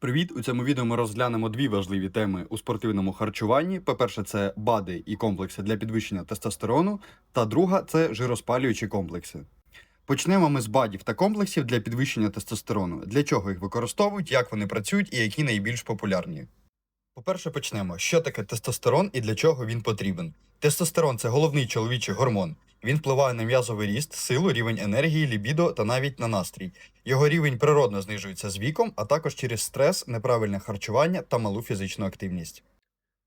Привіт! У цьому відео ми розглянемо дві важливі теми у спортивному харчуванні. По-перше, це БАДи і комплекси для підвищення тестостерону, та друга це жироспалюючі комплекси. Почнемо ми з БАДів та комплексів для підвищення тестостерону. Для чого їх використовують, як вони працюють і які найбільш популярні. По-перше, почнемо. Що таке тестостерон і для чого він потрібен? Тестостерон це головний чоловічий гормон. Він впливає на м'язовий ріст, силу, рівень енергії, лібідо та навіть на настрій. Його рівень природно знижується з віком, а також через стрес, неправильне харчування та малу фізичну активність.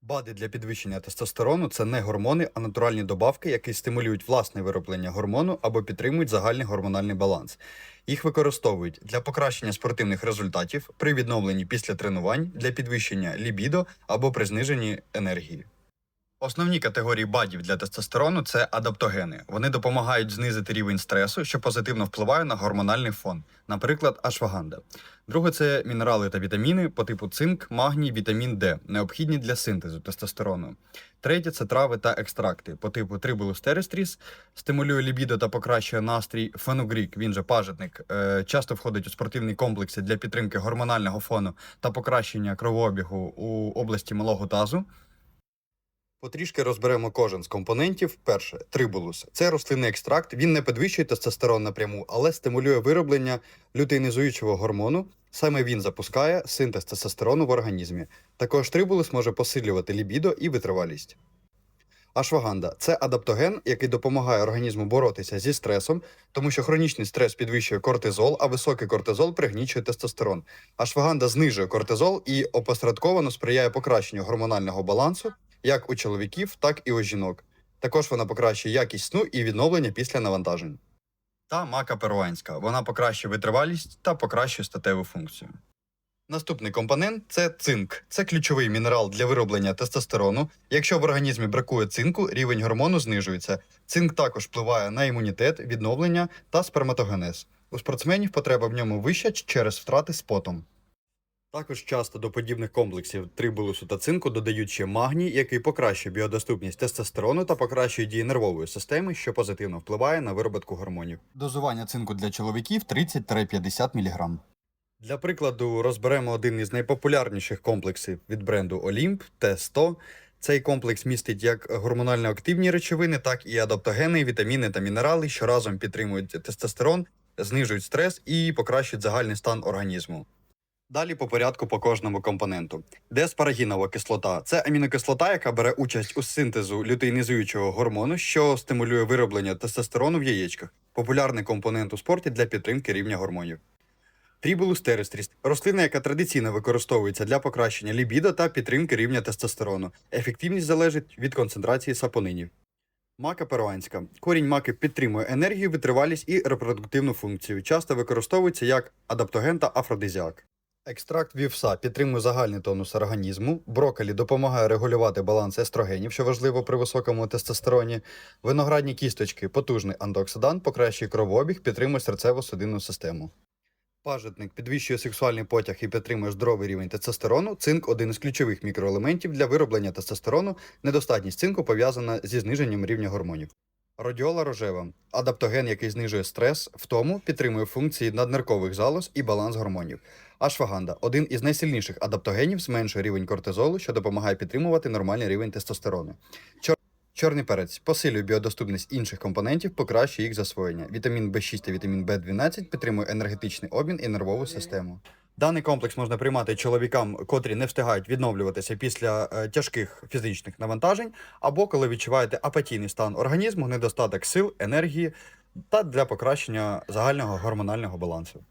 БАДи для підвищення тестостерону це не гормони, а натуральні добавки, які стимулюють власне вироблення гормону або підтримують загальний гормональний баланс. Їх використовують для покращення спортивних результатів при відновленні після тренувань, для підвищення лібідо або при зниженні енергії. Основні категорії БАДів для тестостерону це адаптогени. Вони допомагають знизити рівень стресу, що позитивно впливає на гормональний фон, наприклад, ашваганда. Друге це мінерали та вітаміни по типу цинк, магній, вітамін Д, необхідні для синтезу тестостерону. Третє це трави та екстракти по типу трибулус терестріс, стимулює лібідо та покращує настрій. Фенугрік, він же пажитник, е, часто входить у спортивні комплекси для підтримки гормонального фону та покращення кровообігу у області малого тазу. Потрішки розберемо кожен з компонентів. Перше трибулус. Це рослинний екстракт. Він не підвищує тестостерон напряму, але стимулює вироблення лютеїнізуючого гормону. Саме він запускає синтез тестостерону в організмі. Також трибулус може посилювати лібідо і витривалість. Ашваганда це адаптоген, який допомагає організму боротися зі стресом, тому що хронічний стрес підвищує кортизол, а високий кортизол пригнічує тестостерон. Ашваганда знижує кортизол і опосередковано сприяє покращенню гормонального балансу як у чоловіків, так і у жінок. Також вона покращує якість сну і відновлення після навантажень. Та мака перуанська. Вона покращує витривалість та покращує статеву функцію. Наступний компонент це цинк. Це ключовий мінерал для вироблення тестостерону. Якщо в організмі бракує цинку, рівень гормону знижується. Цинк також впливає на імунітет, відновлення та сперматогенез. У спортсменів потреба в ньому вища через втрати з потом. Також часто до подібних комплексів трибулусу та цинку додають ще магній, який покращує біодоступність тестостерону та покращує дії нервової системи, що позитивно впливає на вироботку гормонів. Дозування цинку для чоловіків 30-50 мг. Для прикладу, розберемо один із найпопулярніших комплексів від бренду Olymp T100. Цей комплекс містить як гормонально активні речовини, так і адаптогени, вітаміни та мінерали, що разом підтримують тестостерон, знижують стрес і покращують загальний стан організму. Далі по порядку по кожному компоненту. Деспарагінова кислота це амінокислота, яка бере участь у синтезу лютеїнізуючого гормону, що стимулює вироблення тестостерону в яєчках. Популярний компонент у спорті для підтримки рівня гормонів. Трібулус терестріс рослина, яка традиційно використовується для покращення лібідо та підтримки рівня тестостерону. Ефективність залежить від концентрації сапонинів. Мака перуанська. Корінь маки підтримує енергію, витривалість і репродуктивну функцію. Часто використовується як адаптоген та афродизіак. Екстракт вівса підтримує загальний тонус організму. Брокколі допомагає регулювати баланс естрогенів, що важливо при високому тестостероні. Виноградні кісточки потужний антиоксидант, покращує кровообіг, підтримує серцево-судинну систему. Пажитник підвищує сексуальний потяг і підтримує здоровий рівень тестостерону. Цинк один із ключових мікроелементів для вироблення тестостерону. Недостатність цинку пов'язана зі зниженням рівня гормонів. Радіола рожева адаптоген, який знижує стрес, втому підтримує функції надниркових залоз і баланс гормонів. Ашваганда один із найсильніших адаптогенів, зменшує рівень кортизолу, що допомагає підтримувати нормальний рівень тестостерону. Чор... Чорний перець посилює біодоступність інших компонентів, покращує їх засвоєння. Вітамін В6 та вітамін В12 підтримує енергетичний обмін і нервову систему. Даний комплекс можна приймати чоловікам, котрі не встигають відновлюватися після е, тяжких фізичних навантажень, або коли відчуваєте апатійний стан організму, недостаток сил, енергії та для покращення загального гормонального балансу.